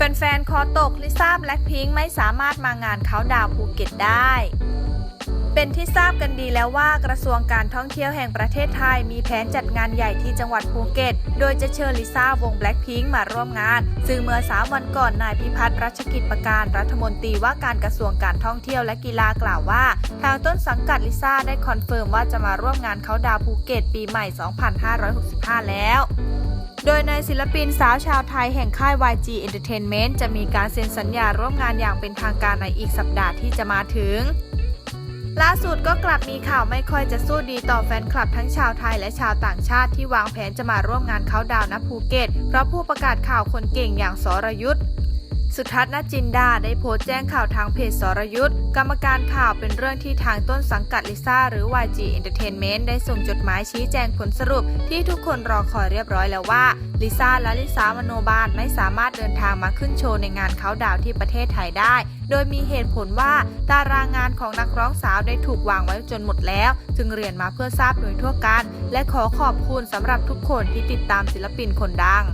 แฟนๆ คอตกลิซ่าแบล็คพิงค์ไม่สามารถมางานเขาดาวภูเก็ตได้ เป็นที่ทราบกันดีแล้วว่ากระทรวงการท่องเที่ยวแห่งประเทศไทยมีแผนจัดงานใหญ่ที่จังหวัดภูเก็ต โดยจะเชิญลิซ่าวงแบล็คพิงค์มาร่วมงาน ซึ่งเมื่อสามวันก่อนนายพิพัฒน์รัชกิจประการรัฐมนตรีว่าการกระทรวงการท่องเที่ยวและกีฬากล่าวว่า ทางต้นสังกัดลิซ่าได้คอนเฟิร์มว่าจะมาร่วมงานเขาดาวภูเก็ตปีใหม่ 2565 แล้ว โดยในศิลปินสาวชาวไทยแห่งค่าย YG Entertainment จะมีการเซ็นสัญญาร่วมงานอย่างเป็นทางการในอีกสัปดาห์ที่จะมาถึง ล่าสุดก็กลับมีข่าวไม่ค่อยจะสู้ดีต่อแฟนคลับทั้งชาวไทยและชาวต่างชาติที่วางแผนจะมาร่วมงานเขาดาวน์ณภูเก็ตเพราะผู้ประกาศข่าวคนเก่งอย่างสรยุทธ์ สุทัศน์นจินดาได้โพสต์แจ้งข่าวทางเพจสรยุทธ์กรรมการข่าวเป็นเรื่องที่ทางต้นสังกัดลิซ่าหรือ YG Entertainment ได้ส่งจดหมายชี้แจงผลสรุปที่ทุกคนรอคอยเรียบร้อยแล้วว่าลิซ่าและลิซ่ามโนบาลไม่สามารถเดินทางมาขึ้นโชว์ในงานเขาดาวที่ประเทศไทยได้ โดยมีเหตุผลว่าตารางงานของนักร้องสาวได้ถูกวางไว้จนหมดแล้ว จึงเรียนมาเพื่อทราบโดยทั่วกัน และขอขอบคุณสำหรับทุกคนที่ติดตามศิลปินคนดัง